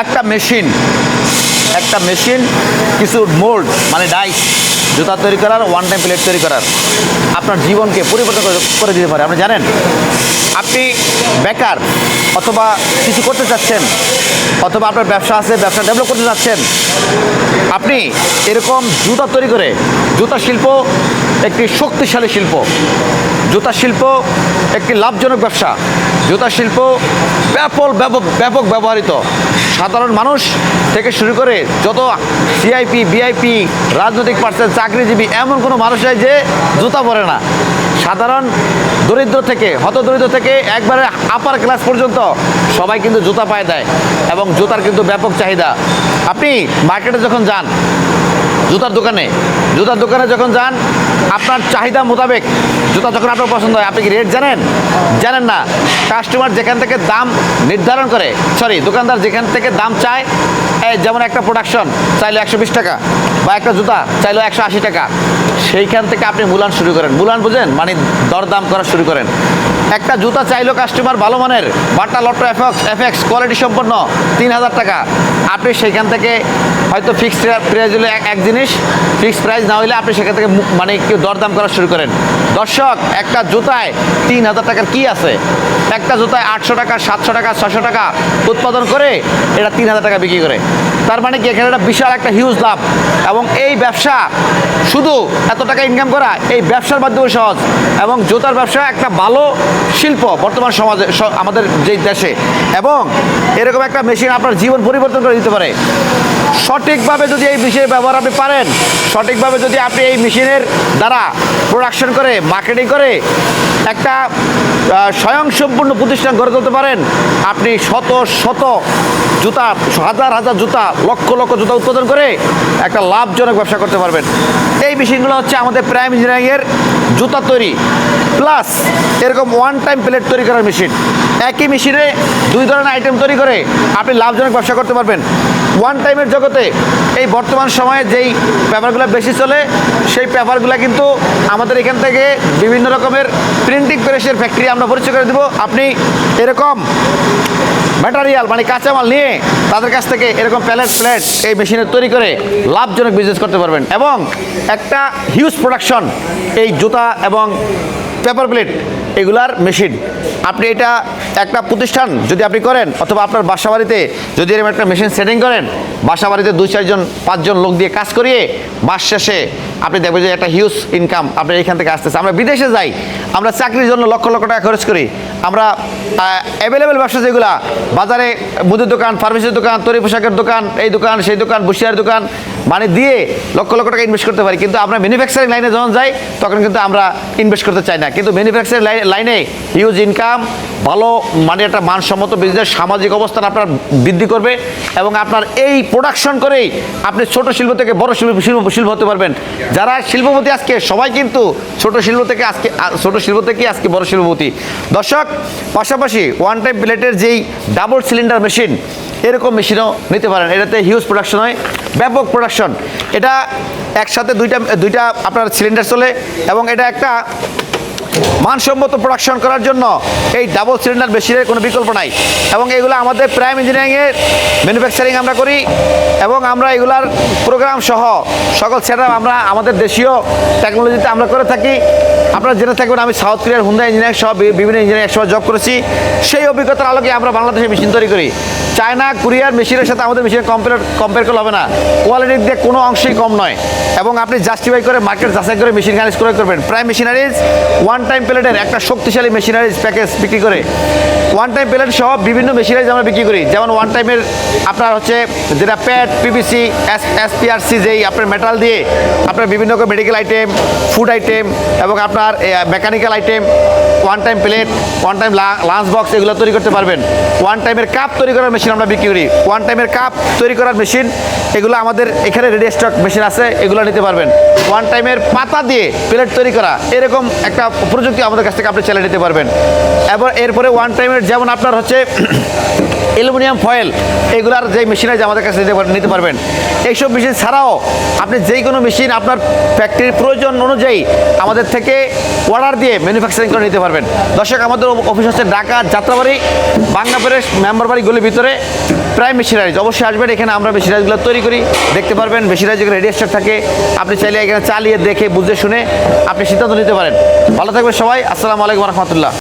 একটা মেশিন একটা মেশিন, কিছু মোল্ড মানে ডাইস জুতা তৈরি করার ওয়ান টাইম প্লেট তৈরি করার। আপনার জীবনকে পরিবর্তন করে- দিতে পারে। আপনি জানেন, আপনি বেকার অথবা কিছু করতে চাচ্ছেন, অথবা আপনার ব্যবসা আছে, ব্যবসা ডেভেলপ করতে চাচ্ছেন, আপনি এরকম জুতা তৈরি করে, জুতা শিল্প একটি শক্তিশালী শিল্প। জুতা শিল্প একটি লাভজনক ব্যবসা। জুতা শিল্প ব্যাপক ব্যাপক ব্যবহৃত। সাধারণ মানুষ থেকে শুরু করে যত সিআইপি বিআইপি রাজনৈতিক পার্সেন্ট, চাকরিজীবী, এমন কোনো মানুষ নাই যে জুতা পরে না। সাধারণ দরিদ্র থেকে হত দরিদ্র থেকে একবারে আপার ক্লাস পর্যন্ত সবাই কিন্তু জুতা পায়ে দেয় এবং জুতার কিন্তু ব্যাপক চাহিদা। আপনি মার্কেটে যখন যান জুতার দোকানে। জুতার দোকানে যখন যান, আপনার চাহিদা মোতাবেক জুতা যখন আপনার পছন্দ হয়, আপনি কি রেট জানেন? জানেন না। কাস্টমার যেখান থেকে দাম নির্ধারণ করে সরি দোকানদার যেখান থেকে দাম চায় যেমন একটা প্রোডাকশন চাইলে একশো বিশ টাকা বা একটা জুতা চাইলে একশো আশি টাকা, সেইখান থেকে আপনি মূলান শুরু করেন। মূলান বুঝেন? মানে দরদাম করা শুরু করেন। একটা জুতা চাইলো কাস্টমার ভালো মানের, Bata Lotto FX FX quality সম্পন্ন তিন হাজার টাকা। আপনি সেখান থেকে হয়তো ফিক্সড প্রাইস হলে এক- জিনিস ফিক্সড প্রাইস না হলে আপনি সেখান থেকে মানে কেউ দরদাম করা শুরু করেন। দর্শক, একটা জুতায় তিন হাজার টাকার কি আছে? একটা জুতায় আটশো টাকা, সাতশো টাকা ছশো টাকা উৎপাদন করে এটা তিন হাজার টাকা বিক্রি করে। তার মানে কি? এখানে একটা বিশাল একটা হিউজ লাভ। এবং এই ব্যবসা শুধু এত টাকা ইনকাম করা, এই ব্যবসার মাধ্যমে সহজ। এবং জুতার ব্যবসা একটা ভালো শিল্প বর্তমান সমাজে আমাদের যে দেশে। এবং এরকম একটা মেশিন আপনার জীবন পরিবর্তন করে দিতে পারে। সঠিকভাবে যদি এই মেশিনের ব্যবহার আপনি পারেন, সঠিকভাবে যদি আপনি এই মেশিনের দ্বারা প্রোডাকশন করে মার্কেটিং করে একটা স্বয়ংসম্পূর্ণ প্রতিষ্ঠান গড়ে তুলতে পারেন, আপনি শত শত জুতা, হাজার হাজার জুতা, লক্ষ লক্ষ জুতা উৎপাদন করে একটা লাভজনক ব্যবসা করতে পারবেন। এই মেশিনগুলো হচ্ছে আমাদের প্রাইম ইঞ্জিনিয়ারিংয়ের জুতা তৈরি। প্লাস এরকম ওয়ান টাইম প্লেট তৈরি করার মেশিন একই মেশিনে দুই ধরনের আইটেম তৈরি করে আপনি লাভজনক ব্যবসা করতে পারবেন। ওয়ান টাইমের জগতে এই বর্তমান সময়ে যেই পেপারগুলো বেশি চলে, সেই পেপারগুলো কিন্তু আমাদের এখান থেকে বিভিন্ন রকমের প্রিন্টিং প্রেসের ফ্যাক্টরি আমরা পরিচয় করে দেবো। আপনি এরকম ম্যাটারিয়াল মানে কাঁচামাল নিয়ে তাদের কাছ থেকে এরকম প্যালেট প্লেট এই মেশিনে তৈরি করে লাভজনক বিজনেস করতে পারবেন। এবং একটা হিউজ প্রোডাকশন এই জুতা এবং পেপার প্লেট, এগুলার মেশিন। আপনি এটা একটা প্রতিষ্ঠান যদি আপনি করেন, অথবা আপনার বাসা বাড়িতে যদি এরকম একটা মেশিন সেটিং করেন বাসা বাড়িতে দুই চারজন পাঁচজন লোক দিয়ে কাজ করিয়ে মাস শেষে আপনি দেখবেন যে একটা হিউজ ইনকাম আপনার এখান থেকে আসতেছে। আমরা বিদেশে যাই, আমরা চাকরির জন্য লক্ষ লক্ষ টাকা খরচ করি। আমরা অ্যাভেলেবেল ব্যবসা যেগুলা, বাজারে মুদির দোকান ফার্মেসির দোকান, তৈরি পোশাকের দোকান, এই দোকান, সেই দোকান, বসিয়ার দোকান মানে দিয়ে লক্ষ লক্ষ টাকা ইনভেস্ট করতে পারি। কিন্তু আমরা ম্যানুফ্যাকচারিং লাইনে যখন যাই, তখন কিন্তু আমরা ইনভেস্ট করতে চাই না। কিন্তু ম্যানুফ্যাকচারিং লাইনে হিউজ ইনকাম ভালো মানে একটা মানসম্মত বিজনেস সামাজিক অবস্থান আপনার বৃদ্ধি করবে এবং আপনার এই প্রোডাকশন করেই আপনি ছোট শিল্প থেকে বড় শিল্প শিল্প শিল্প হতে পারবেন। যারা শিল্পপতি আজকে, সবাই কিন্তু ছোট শিল্প থেকে আজকে ছোট শিল্প থেকে আজকে বড় শিল্পপতি। দর্শক, পাশাপাশি ওয়ান টাইম প্লেটের যেই ডাবল সিলিন্ডার মেশিন এরকম মেশিনও নিতে পারেন। এটাতে হিউজ প্রোডাকশন হয়, ব্যাপক প্রোডাকশন এটা একসাথে দুইটা দুইটা আপনার সিলিন্ডার চলে এবং এটা একটা মানসম্মত প্রোডাকশন করার জন্য এই ডাবল সিলিন্ডার মেশিনের কোনো বিকল্প নাই। এবং এগুলো আমাদের প্রাইম ইঞ্জিনিয়ারিংয়ের ম্যানুফ্যাকচারিং আমরা করি এবং আমরা এগুলার প্রোগ্রাম সহ সকল সেট আমরা আমাদের দেশীয় টেকনোলজিতে আমরা করে থাকি। আপনারা জেনে থাকবেন আমি সাউথ কোরিয়ার হুন্দা ইঞ্জিনিয়ারিং সহ বিভিন্ন ইঞ্জিনিয়ারিং একসময় জব করেছি। সেই অভিজ্ঞতার আলোকে আমরা বাংলাদেশে মেশিন তৈরি করি। চায়না কোরিয়ার মেশিনের সাথে আমাদের মেশিনের কম্পেয়ার কম্পেয়ার করলে হবে না। কোয়ালিটির দিয়ে কোনো অংশেই কম নয়। এবং আপনি জাস্টিফাই করে মার্কেট যাচাই করে মেশিন খারিজ ক্রয় করবেন। প্রায় মেশিনারিজ ওয়ান টাইম প্লেটের একটা শক্তিশালী মেশিনারিজ প্যাকেজ বিক্রি করে। ওয়ান টাইম প্লেট সহ বিভিন্ন মেশিনারিজ আমরা বিক্রি করি। যেমন ওয়ান টাইমের আপনার হচ্ছে যেটা প্যাড পিভিসি এস এসপিআরসি যেই আপনার মেটাল দিয়ে আপনার বিভিন্ন মেডিকেল আইটেম ফুড আইটেম এবং আপনার mechanical item one time plate one time lunch box এগুলো তৈরি করতে পারবেন। ওয়ান টাইমের কাপ তৈরি করার মেশিন আমরা বিক্রি করি। ওয়ান টাইমের কাপ তৈরি করার মেশিন এগুলো আমাদের এখানে রেডি স্টক মেশিন আছে, এগুলো নিতে পারবেন। ওয়ান টাইমের পাতা দিয়ে প্লেট তৈরি করা, এরকম একটা প্রযুক্তি আমাদের কাছ থেকে আপনি চালিয়ে নিতে পারবেন। এবার এরপরে ওয়ান টাইমের যেমন আপনার হচ্ছে অ্যালুমিনিয়াম ফয়েল, এগুলার যে মেশিন আছে আমাদের কাছে নিতে পারবেন। এইসব মেশিন ছাড়াও আপনি যেই কোনো মেশিন আপনার ফ্যাক্টরির প্রয়োজন অনুযায়ী আমাদের থেকে অর্ডার দিয়ে ম্যানুফ্যাকচারিং করে নিতে পারবেন। দর্শক, আমাদের অফিস হচ্ছে ঢাকা, যাত্রাবাড়ি বাংলাপাড়ের মেম্বার বাড়ি গলির ভিতরে, প্রায় মেশিনারিজ অবশ্যই আসবেন, এখানে আমরা মেশিনারিজগুলো তৈরি করি। দেখতে পারবেন মেশিনারি যেগুলো রেডি থাকে। আপনি চাইলে এখানে চালিয়ে দেখে, বুঝে শুনে আপনি সিদ্ধান্ত নিতে পারেন। ভালো থাকবেন সবাই। আসসালামু আলাইকুম রহমতুল্লাহ।